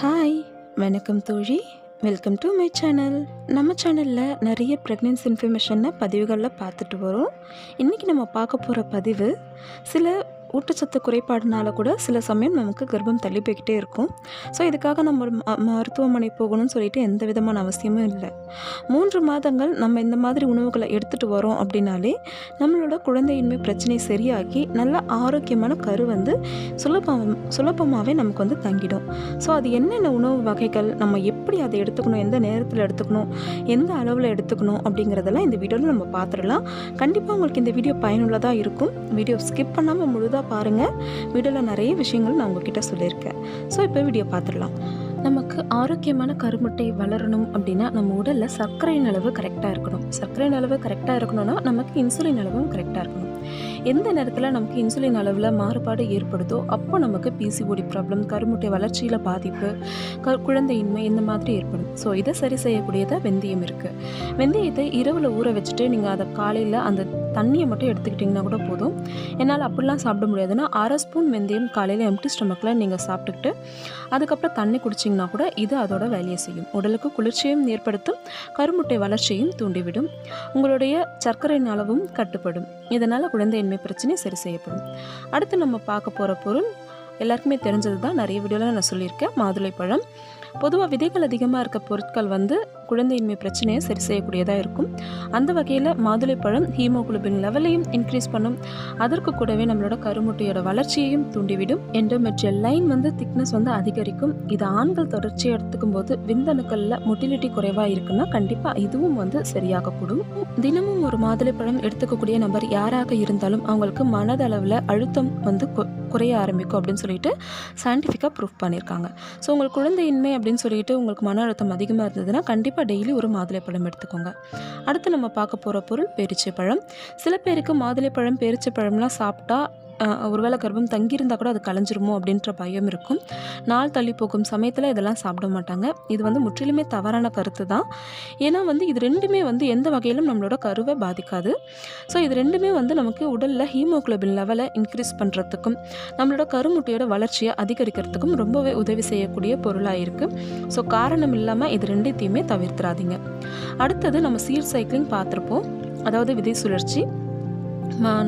Hi வணக்கம் தோழி. Welcome to my channel நம்ம சேனலில் நிறைய ப்ரெக்னென்சி இன்ஃபர்மேஷனை பதிவுகளில் பார்த்துட்டு வரோம். இன்றைக்கி நம்ம பார்க்க போகிற பதிவு சில ஊட்டச்சத்து குறைபாடுனால கூட சில சமயம் நமக்கு கர்ப்பம் தள்ளி போய்கிட்டே இருக்கும். ஸோ இதுக்காக நம்ம ம- மருத்துவமனை போகணும்னு சொல்லிட்டு எந்த விதமான அவசியமும் இல்லை. மூன்று மாதங்கள் நம்ம இந்த மாதிரி உணவுகளை எடுத்துகிட்டு வரோம் அப்படின்னாலே நம்மளோட குழந்தையின்மை பிரச்சனை சரியாக்கி நல்ல ஆரோக்கியமான கரு வந்து சுலபம் சுலபமாகவே நமக்கு வந்து தங்கிடும். ஸோ அது என்னென்ன உணவு வகைகள் நம்ம எப்படி அதை எடுத்துக்கணும் எந்த நேரத்தில் எடுத்துக்கணும் எந்த அளவில் எடுத்துக்கணும் அப்படிங்கிறதெல்லாம் இந்த வீடியோவில் நம்ம பார்த்துடலாம். கண்டிப்பாக உங்களுக்கு இந்த வீடியோ பயனுள்ளதாக இருக்கும். வீடியோ ஸ்கிப் பண்ணாமல் முழுதாக பாருங்கள் வீடியோவில் நிறைய விஷயங்கள் நான் உங்ககிட்ட சொல்லியிருக்கேன். ஸோ இப்போ வீடியோ பார்த்துடலாம். நமக்கு ஆரோக்கியமான கருமுட்டை வளரணும் அப்படின்னா நம்ம உடலில் சர்க்கரையின் அளவு கரெக்டாக இருக்கணும். சர்க்கரையின் அளவு கரெக்டாக இருக்கணும்னா நமக்கு இன்சுலின் அளவும் கரெக்டாக இருக்கணும். எந்த நேரத்தில் நமக்கு இன்சுலின் அளவில் மாறுபாடு ஏற்படுதோ அப்போ நமக்கு பிசிஓடி ப்ராப்ளம் கருமுட்டை வளர்ச்சியில் பாதிப்பு க குழந்தையின்மை இந்த மாதிரி ஏற்படும். ஸோ இதை சரி செய்யக்கூடியதாக வெந்தயம் இருக்குது வெந்தயத்தை இரவில் ஊற வச்சுட்டு நீங்கள் அதை காலையில் அந்த தண்ணியை மட்டும் எடுத்துக்கிட்டிங்கன்னா கூட போதும். என்னால் அப்படிலாம் சாப்பிட முடியாதுன்னா அரை ஸ்பூன் வெந்தயம் காலையில் எம்டி ஸ்டொமக்கில் நீங்கள் சாப்பிட்டுக்கிட்டு அதுக்கப்புறம் தண்ணி குடிச்சிங்கன்னா கூட இது அதோட வேலையை செய்யும். உடலுக்கு குளிர்ச்சியும் ஏற்படுத்தும் கருமுட்டை வளர்ச்சியும் தூண்டிவிடும். உங்களுடைய சர்க்கரையின் அளவும் கட்டுப்படும். இதனால் குழந்தையின்மை பிரச்சனை சரி செய்யப்படும். அடுத்து நம்ம பார்க்க போகிற பொருள் எல்லாருக்குமே தெரிஞ்சது தான் நிறைய வீடியோவில் நான் சொல்லியிருக்கேன். மாதுளைப்பழம் பொதுவாக விதைகள் அதிகமாக இருக்க பொருட்கள் வந்து குழந்தையின்மை பிரச்சனையை சரி செய்யக்கூடியதாக இருக்கும். அந்த வகையில் மாதுளைப்பழம் ஹீமோகுளோபின் லெவலையும் இன்க்ரீஸ் பண்ணும். அதற்கு கூடவே நம்மளோட கருமுட்டையோட வளர்ச்சியையும் தூண்டிவிடும். எண்டோமெட்ரியல் லைன் வந்து திக்னஸ் வந்து அதிகரிக்கும். இது ஆண்கள் தொடர்ச்சியை எடுத்துக்கும் போது விந்தணுக்களில் மொட்டிலிட்டி குறைவாக இருக்குன்னா கண்டிப்பாக இதுவும் வந்து சரியாகக்கூடும். தினமும் ஒரு மாதுளைப்பழம் எடுத்துக்கக்கூடிய நபர் யாராக இருந்தாலும் அவங்களுக்கு மனதளவில் அழுத்தம் வந்து குறைய ஆரம்பிக்கும் அப்படின்னு சொல்லிட்டு சயின்டிஃபிக்காக ப்ரூஃப் பண்ணியிருக்காங்க. ஸோ உங்களுக்கு குழந்தையின்மை அப்படின்னு சொல்லிட்டு உங்களுக்கு மன அழுத்தம் அதிகமாக இருந்ததுன்னா கண்டிப்பாக டெய்லி ஒரு மாதுளைப்பழம் எடுத்துக்கோங்க. அடுத்து நம்ம பார்க்க போகிற பொருள் பேரிச்சைப்பழம். சில பேருக்கு மாதுளைப்பழம் பேரிச்சைப்பழம்லாம் சாப்பிட்டா ஒருவேளை கர்ப்பம் தங்கியிருந்தால் கூட அது கலைஞ்சிருமோ அப்படின்ற பயம் இருக்கும். நாள் தள்ளி போகும் சமயத்தில் இதெல்லாம் சாப்பிட மாட்டாங்க. இது வந்து முற்றிலுமே தவறான கருத்து தான். ஏன்னா வந்து இது ரெண்டுமே வந்து எந்த வகையிலும் நம்மளோட கருவை பாதிக்காது. ஸோ இது ரெண்டுமே வந்து நமக்கு உடலில் ஹீமோகுளோபின் லெவலை இன்க்ரீஸ் பண்ணுறதுக்கும் நம்மளோட கருமுட்டையோட வளர்ச்சியை அதிகரிக்கிறதுக்கும் ரொம்பவே உதவி செய்யக்கூடிய பொருளாக இருக்குது ஸோ காரணம் இல்லாமல் இது ரெண்டுத்தையுமே தவிர்த்துறாதீங்க அடுத்தது நம்ம சீர் சைக்கிளிங் பார்த்துருப்போம். அதாவது விதை சுழற்சி.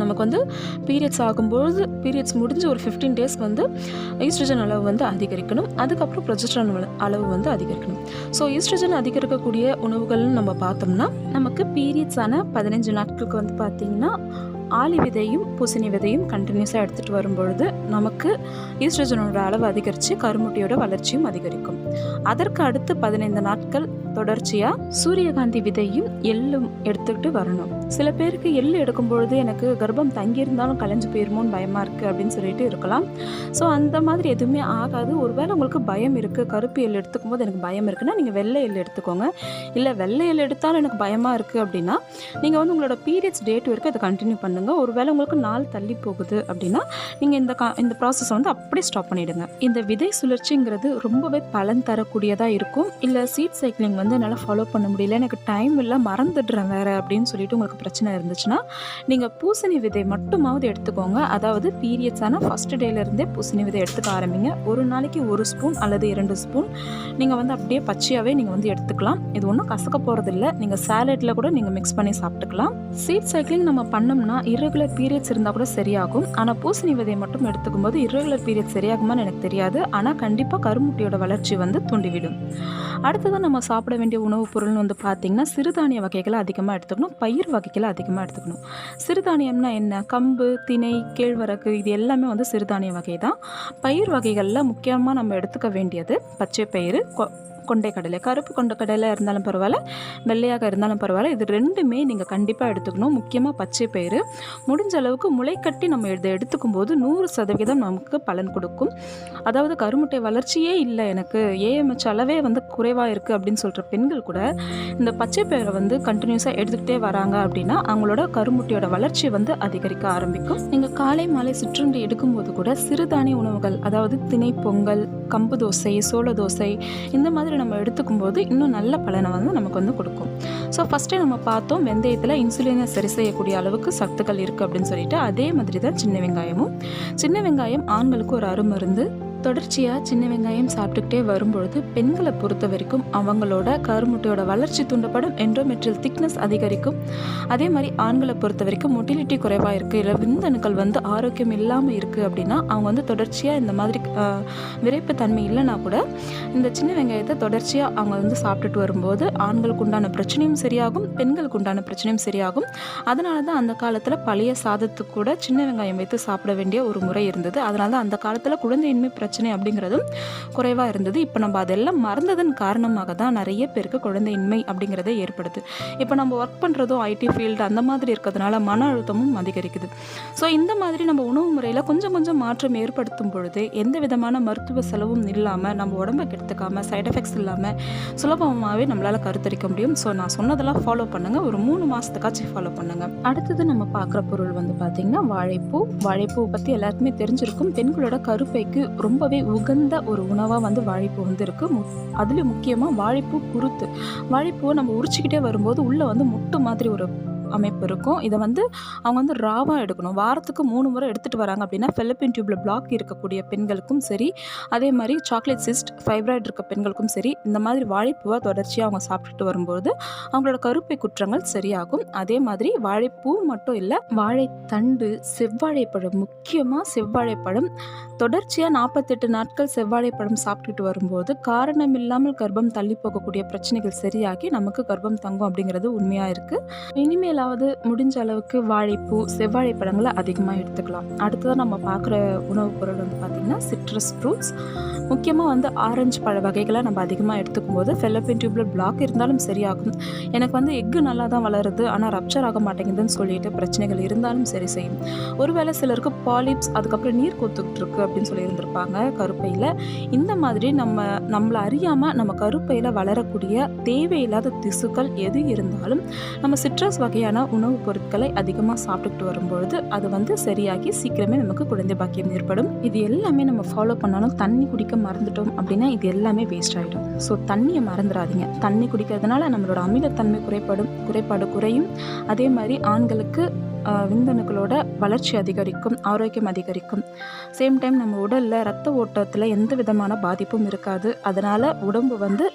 நமக்கு வந்து பீரியட்ஸ் ஆகும்போது பீரியட்ஸ் முடிஞ்ச ஒரு ஃபிஃப்டீன் டேஸ்க்கு வந்து ஈஸ்ட்ரஜன் அளவு வந்து அதிகரிக்கணும். அதுக்கப்புறம் ப்ரொஜெஸ்ட்ரான் அளவு வந்து அதிகரிக்கணும். ஸோ ஈஸ்ட்ரஜன் அதிகரிக்கக்கூடிய உணவுகள்னு நம்ம பார்த்தோம்னா நமக்கு பீரியட்ஸ் பதினஞ்சு நாட்களுக்கு வந்து பார்த்திங்கன்னா ஆலி விதையும் பூசணி விதையும் கண்டினியூஸாக எடுத்துகிட்டு வரும்பொழுது நமக்கு ஈஸ்ட்ரஜனோட அளவு அதிகரித்து கருமுட்டியோட வளர்ச்சியும் அதிகரிக்கும். அதற்கு அடுத்து பதினைந்து நாட்கள் தொடர்ச்சியாக சூரியகாந்தி விதையும் எள்ளும் எடுத்துக்கிட்டு வரணும். சில பேருக்கு எள்ளு எடுக்கும் பொழுது எனக்கு கர்ப்பம் தங்கியிருந்தாலும் கலைஞ்சு போயிருமோன்னு பயமாக இருக்குது அப்படின்னு சொல்லிட்டு இருக்கலாம். ஸோ அந்த மாதிரி எதுவுமே ஆகாது. ஒருவேளை உங்களுக்கு பயம் இருக்குது கருப்பு எள் எடுத்துக்கும் போது எனக்கு பயம் இருக்குன்னா நீங்கள் வெள்ளை எள் எடுத்துக்கோங்க. இல்லை வெள்ளை எள் எடுத்தாலும் எனக்கு பயமாக இருக்குது அப்படின்னா நீங்கள் வந்து உங்களோட பீரியட்ஸ் டேட் வரைக்கும் அதை கண்டினியூ பண்ணுங்கள் ஒருவேளை உங்களுக்கு நாள் தள்ளி போகுது அப்படின்னா நீங்கள் இந்த கா இந்த ப்ராசஸ் வந்து அப்படியே ஸ்டாப் பண்ணிவிடுங்க இந்த விதை சுழற்சிங்கிறது ரொம்பவே பலன் தரக்கூடியதாக இருக்கும். இல்லை சீட் சைக்கிளிங் வந்து என்னால் ஃபாலோ பண்ண முடியல. எனக்கு டைம் இல்லை மறந்துடுறேன் வேறு அப்படின்னு சொல்லிட்டு உங்களுக்கு பிரச்சனை இருந்துச்சுன்னா நீங்கள் பூசணி விதை மட்டுமாவது எடுத்துக்கோங்க. அதாவது பீரியட்ஸ் ஆனால் ஃபஸ்ட் டேலேருந்தே பூசணி விதை எடுத்துக்க ஆரம்பிங்க. ஒரு நாளைக்கு ஒரு ஸ்பூன் அல்லது இரண்டு ஸ்பூன் நீங்கள் வந்து அப்படியே பச்சையாகவே நீங்கள் வந்து எடுத்துக்கலாம். இது ஒன்றும் கசக்க போகிறதில்ல நீங்கள் சாலட்டில் கூட நீங்கள் மிக்ஸ் பண்ணி சாப்பிட்டுக்கலாம். சீட் சைக்கிளிங் நம்ம பண்ணோம்னா இரகுலர் பீரியட்ஸ் இருந்தால் கூட சரியாகும். ஆனால் பூசணி விதையை மட்டும் எடுத்துக்கும் போது irregular பீரியட்ஸ் சரியாகுமான்னு எனக்கு தெரியாது. ஆனால் கண்டிப்பாக கருமுட்டையோட வளர்ச்சி வந்து தூண்டிவிடும். அடுத்ததாக நம்ம சாப்பிட வேண்டிய உணவுப் பொருள்னு வந்து பார்த்திங்கன்னா சிறுதானிய வகைகளை அதிகமாக எடுத்துக்கணும். பயிர் வகைகளை அதிகமாக எடுத்துக்கணும். சிறுதானியம்னா என்ன? கம்பு திணை கேழ்வரகு இது எல்லாமே வந்து சிறுதானிய வகை தான் பயிர் வகைகளில் முக்கியமாக நம்ம எடுத்துக்க வேண்டியது பச்சை பயிறு கொ கொண்டை கடலை கருப்பு கொண்ட கடலை இருந்தாலும் பரவாயில்ல வெள்ளையாக இருந்தாலும் பரவாயில்ல. இது ரெண்டுமே நீங்கள் கண்டிப்பாக எடுத்துக்கணும். முக்கியமாக பச்சை பயிறு. முடிஞ்ச அளவுக்கு முளைக்கட்டி நம்ம இதை எடுத்துக்கும் போது நூறு சதவீதம் நமக்கு பலன் கொடுக்கும். அதாவது கருமுட்டை வளர்ச்சியே இல்லை எனக்கு. ஏஎம்ஹெச் அளவே வந்து குறைவாக இருக்குது அப்படின்னு சொல்கிற பெண்கள் கூட இந்த பச்சை பயிரை வந்து கண்டினியூஸாக எடுத்துக்கிட்டே வராங்க அப்படின்னா அவங்களோட கருமுட்டையோட வளர்ச்சி வந்து அதிகரிக்க ஆரம்பிக்கும். நீங்கள் காலை மாலை சிற்றுண்டி எடுக்கும்போது கூட சிறுதானிய உணவுகள் அதாவது திணை பொங்கல் கம்பு தோசை சோள தோசை இந்த மாதிரி நம்ம எடுத்துக்கும் போது இன்னும் நல்ல பலனை வந்து நமக்கு வந்து கொடுக்கும். ஸோ ஃபஸ்ட்டு நம்ம பார்த்தோம் வெந்தயத்தில் இன்சுலினை சரி செய்யக்கூடிய அளவுக்கு சத்துக்கள் இருக்குது அப்படின்னு சொல்லிட்டு அதே மாதிரி தான் சின்ன வெங்காயமும். சின்ன வெங்காயம் ஆண்களுக்கு ஒரு அருமருந்து தொடர்ச்சியாக சின்ன வெங்காயம் சாப்பிட்டுக்கிட்டே வரும்பொழுது பெண்களை பொறுத்த வரைக்கும் அவங்களோட கருமுட்டையோட வளர்ச்சி தூண்டப்படும் என்ட்ரோமெட்ரியல் திக்னஸ் அதிகரிக்கும். அதே மாதிரி ஆண்களை பொறுத்த வரைக்கும் மொட்டிலிட்டி குறைவாக இருக்குது இல்லை விந்தணுக்கள் வந்து ஆரோக்கியம் இல்லாமல் இருக்குது அப்படின்னா அவங்க வந்து தொடர்ச்சியாக இந்த மாதிரி விரைப்பு தன்மை இல்லைனா கூட இந்த சின்ன வெங்காயத்தை தொடர்ச்சியாக அவங்க வந்து சாப்பிட்டுட்டு வரும்போது ஆண்களுக்கு உண்டான பிரச்சனையும் சரியாகும் பெண்களுக்கு உண்டான பிரச்சனையும் சரியாகும். அதனால தான் அந்த காலத்தில் பழைய சாதத்துக்கு கூட சின்ன வெங்காயம் வைத்து சாப்பிட வேண்டிய ஒரு முறை இருந்தது. அதனால தான் அந்த காலத்தில் குழந்தையின்மை பிரச்சனை அப்படிங்கிறதும் குறைவாக இருந்தது. இப்போ நம்ம அதெல்லாம் மறந்ததன் காரணமாக தான் நிறைய பேருக்கு குழந்தையின்மை அப்படிங்கிறதே ஏற்படுது. இப்போ நம்ம ஒர்க் பண்ணுறதும் ஐடி ஃபீல்டு அந்த மாதிரி இருக்கிறதுனால மன அழுத்தமும் அதிகரிக்குது. ஸோ இந்த மாதிரி நம்ம உணவு முறையில் கொஞ்சம் கொஞ்சம் மாற்றம் ஏற்படுத்தும் பொழுது எந்த விதமான மருத்துவ செலவும் இல்லாமல் நம்ம உடம்பை கெடுத்துக்காமல் சைட் எஃபெக்ட்ஸ் இல்லாமல் சுலபமாகவே நம்மளால் கருத்தரிக்க முடியும். ஸோ நான் சொன்னதெல்லாம் ஃபாலோ பண்ணுங்கள் ஒரு மூணு மாதத்துக்காச்சும் ஃபாலோ பண்ணுங்கள் அடுத்தது நம்ம பார்க்குற பொருள் வந்து பார்த்திங்கன்னா வாழைப்பூ. வாழைப்பூ பற்றி எல்லாருக்குமே தெரிஞ்சிருக்கும். பெண்களோட கருப்பைக்கு ரொம்ப ரொம்பவே உகந்த ஒரு உணவாக வந்து வாழைப்பூ வந்து இருக்குது அதுலேயும் முக்கியமாக வாழைப்பூ குருத்து. வாழைப்பூவை நம்ம உரிச்சிக்கிட்டே வரும்போது உள்ளே வந்து முட்டு மாதிரி ஒரு அமைப்பு இருக்கும். இதை வந்து அவங்க வந்து ராவாக எடுக்கணும். வாரத்துக்கு மூணு முறை எடுத்துகிட்டு வராங்க அப்படின்னா ஃபெலப்பின் டியூப்பில் பிளாக் இருக்கக்கூடிய பெண்களுக்கும் சரி அதே மாதிரி சாக்லேட் சிஸ்ட் ஃபைப்ராய்டு இருக்க பெண்களுக்கும் சரி இந்த மாதிரி வாழைப்பூவை தொடர்ச்சியாக அவங்க சாப்பிட்டுட்டு வரும்போது அவங்களோட கருப்பை குற்றங்கள் சரியாகும். அதே மாதிரி வாழைப்பூ மட்டும் இல்லை வாழைத்தண்டு செவ்வாழைப்பழம் முக்கியமாக செவ்வாழைப்பழம். தொடர்ச்சியாக நாற்பத்தெட்டு நாட்கள் செவ்வாழைப்பழம் சாப்பிட்டுட்டு வரும்போது காரணம் இல்லாமல் கர்ப்பம் தள்ளி போகக்கூடிய பிரச்சனைகள் சரியாகி நமக்கு கர்ப்பம் தங்கும் அப்படிங்கிறது உண்மையாக இருக்குது இனிமேல் இனிமேலாவது முடிஞ்ச அளவுக்கு வாழைப்பூ செவ்வாழைப்பழங்களை அதிகமாக எடுத்துக்கலாம். அடுத்ததாக நம்ம பார்க்குற உணவுப் பொருள் வந்து பார்த்திங்கன்னா சிட்ரஸ் ஃப்ரூட்ஸ் முக்கியமாக வந்து ஆரஞ்சு பழ வகைகளை நம்ம அதிகமாக எடுத்துக்கும் போது ஃபெலப்பின் டியூப்ல பிளாக் இருந்தாலும் சரியாகும். எனக்கு வந்து எக்கு நல்லா தான் வளருது. ஆனால் ரப்ச்சர் ஆக மாட்டேங்குதுன்னு சொல்லிட்டு பிரச்சனைகள் இருந்தாலும் சரி செய்யும். ஒருவேளை சிலருக்கு பாலிப்ஸ் அதுக்கப்புறம் நீர் கொத்து இருக்கு அப்படின்னு சொல்லி இருந்திருப்பாங்க கருப்பையில். இந்த மாதிரி நம்ம நம்மளை அறியாமல் நம்ம கருப்பையில் வளரக்கூடிய தேவையில்லாத திசுக்கள் எது இருந்தாலும் நம்ம சிட்ரஸ் வகையான உணவுப் பொருட்களை அதிகமாக சாப்பிட்டுக்கிட்டு வரும்பொழுது அது வந்து சரியாகி சீக்கிரமே நமக்கு குழந்தை பாக்கியம் ஏற்படும். இது எல்லாமே நம்ம ஃபாலோ பண்ணாலும் தண்ணி குடிக்க மறந்துட்டோம் அப்படின்னா இது எல்லாமே வேஸ்ட் ஆகிடும் ஸோ தண்ணியை மறந்துடாதீங்க. தண்ணி குடிக்கிறதுனால நம்மளோட அமிலத்தன்மை குறைபாடும் குறைபாடு குறையும். அதே மாதிரி ஆண்களுக்கு விந்தணுக்களோட வளர்ச்சி அதிகரிக்கும் ஆரோக்கியம் அதிகரிக்கும். சேம் டைம் நம்ம உடலில் ரத்த ஓட்டத்தில் எந்த விதமான பாதிப்பும் இருக்காது. அதனால் உடம்பு வந்து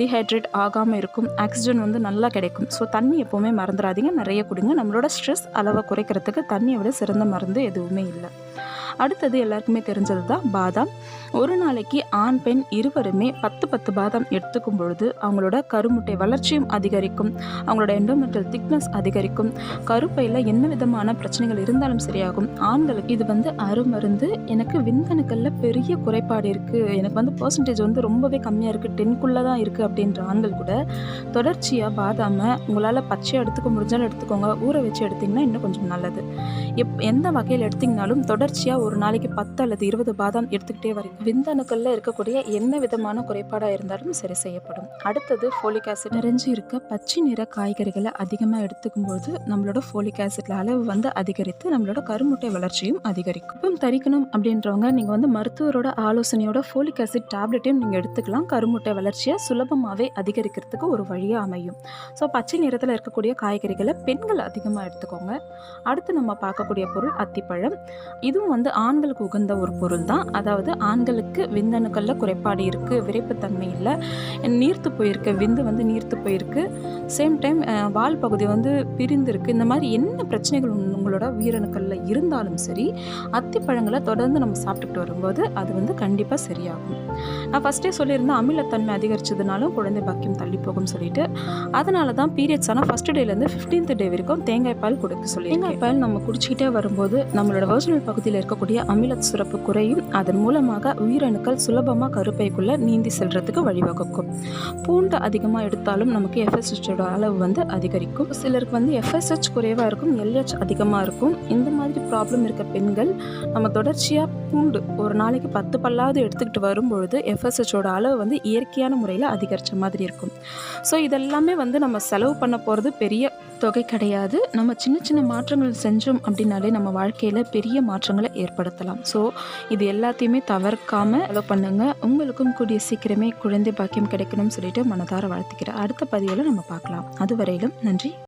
டிஹைட்ரேட் ஆகாமல் இருக்கும். ஆக்சிஜன் வந்து நல்லா கிடைக்கும். ஸோ தண்ணி எப்போவுமே மறந்துடாதீங்க நிறைய குடிங்க. நம்மளோட ஸ்ட்ரெஸ் அளவை குறைக்கிறதுக்கு தண்ணியை விட சிறந்த மருந்து எதுவுமே இல்லை. அடுத்தது எல்லாருக்குமே தெரிஞ்சது தான் பாதாம். ஒரு நாளைக்கு ஆண் பெண் இருவருமே பத்து பத்து பாதாம் எடுத்துக்கும் பொழுது அவங்களோட கருமுட்டை வளர்ச்சியும் அதிகரிக்கும். அவங்களோட எண்டோமெட்டல் திக்னஸ் அதிகரிக்கும். கருப்பையில் என்ன விதமான பிரச்சனைகள் இருந்தாலும் சரியாகும். ஆண்களுக்கு இது வந்து அருமருந்து எனக்கு விந்தணுக்களில் பெரிய குறைபாடு இருக்குது எனக்கு வந்து பர்சன்டேஜ் வந்து ரொம்பவே கம்மியாக இருக்குது டென்க்குள்ளே தான் இருக்குது அப்படின்ற ஆண்கள் கூட தொடர்ச்சியாக பாதாமை உங்களால் பச்சையாக எடுத்துக்க முடிஞ்சாலும் எடுத்துக்கோங்க. ஊற வச்சு எடுத்திங்கன்னா இன்னும் கொஞ்சம் நல்லது. எப் எந்த வகையில் எடுத்திங்கனாலும் தொடர்ச்சியாக ஒரு நாளைக்கு பத்து அல்லது இருபது பாதாம் எடுத்துக்கிட்டே வரீங்க விந்தணுக்களில் இருக்கக்கூடிய என்ன விதமான குறைபாடாக இருந்தாலும் சரி செய்யப்படும். அடுத்தது ஃபோலிக் ஆசிட் நிறைஞ்சு இருக்க பச்சை நிற காய்கறிகளை அதிகமாக எடுத்துக்கும்போது நம்மளோட ஃபோலிக் ஆசிட்ல அளவு வந்து அதிகரித்து நம்மளோட கருமுட்டை வளர்ச்சியும் அதிகரிக்கும். இப்போ தரிக்கணும் அப்படின்றவங்க நீங்கள் வந்து மருத்துவரோட ஆலோசனையோட ஃபோலிக் ஆசிட் டேப்லெட்டையும் நீங்கள் எடுத்துக்கலாம். கருமுட்டை வளர்ச்சியை சுலபமாகவே அதிகரிக்கிறதுக்கு ஒரு வழியாக அமையும். ஸோ பச்சை நிறத்தில் இருக்கக்கூடிய காய்கறிகளை பெண்கள் அதிகமாக எடுத்துக்கோங்க. அடுத்து நம்ம பார்க்கக்கூடிய பொருள் அத்திப்பழம். இதுவும் வந்து ஆண்களுக்கு உகந்த ஒரு பொருள் தான். அதாவது ஆண்களுக்கு விந்தணுக்களில் குறைபாடு இருக்குது விரைப்புத்தன்மை இல்லை நீர்த்து போயிருக்கு விந்து வந்து நீர்த்து போயிருக்கு. சேம் டைம் வால் பகுதி வந்து பிரிந்திருக்கு. இந்த மாதிரி என்ன பிரச்சனைகள் உங்களோட உயிரணுக்களில் இருந்தாலும் சரி அத்திப்பழங்களை தொடர்ந்து நம்ம சாப்பிட்டுக்கிட்டு வரும்போது அது வந்து கண்டிப்பாக சரியாகும். நான் ஃபஸ்ட்டே சொல்லியிருந்தேன் அமிலத்தன்மை அதிகரிச்சதுனாலும் குழந்தை பாக்கியம் தள்ளி போகும் சொல்லிட்டு. அதனால தான் பீரியட்ஸ் ஆனால் ஃபஸ்ட் டேலேருந்து ஃபிஃப்டீன்த் டே வரைக்கும் தேங்காய் பால் கொடுக்க சொல்லி தேங்காய் பால் நம்ம குடிச்சிக்கிட்டே வரும்போது நம்மளோட வர்ஜினல் பகுதியில் இருக்க இருக்கக்கூடிய அமில சுரப்பு குறையும். அதன் மூலமாக உயிரணுக்கள் சுலபமாக கருப்பைக்குள்ளே நீந்தி செல்றதுக்கு வழிவகுக்கும். பூண்டு அதிகமாக எடுத்தாலும் நமக்கு எஃப்எஸ்ஹெச்சோட அளவு வந்து அதிகரிக்கும். சிலருக்கு வந்து எஃப்எஸ்ஹெச் குறைவாக இருக்கும் எல்ஹெச் அதிகமாக இருக்கும். இந்த மாதிரி ப்ராப்ளம் இருக்க பெண்கள் நம்ம தொடர்ச்சியாக பூண்டு ஒரு நாளைக்கு பத்து பல்லாவது எடுத்துக்கிட்டு வரும்பொழுது எஃப்எஸ்ஹெச்சோட அளவு வந்து இயற்கையான முறையில் அதிகரித்த மாதிரி இருக்கும். ஸோ இதெல்லாமே வந்து நம்ம செலவு பண்ண போகிறது பெரிய தொகை கிடையாது. நம்ம சின்ன சின்ன மாற்றங்கள் செஞ்சோம் அப்படின்னாலே நம்ம வாழ்க்கையில் பெரிய மாற்றங்களை ஏற்படுத்தலாம். ஸோ இது எல்லாத்தையுமே தவிர்க்காமல் ஃபாலோ பண்ணுங்கள் உங்களுக்கும் கூடிய சீக்கிரமே குழந்தை பாக்கியம் கிடைக்கணும்னு சொல்லிட்டு மனதார வாழ்த்துக்கிறேன் அடுத்த பதிவில் நம்ம பார்க்கலாம். அதுவரையிலும் நன்றி.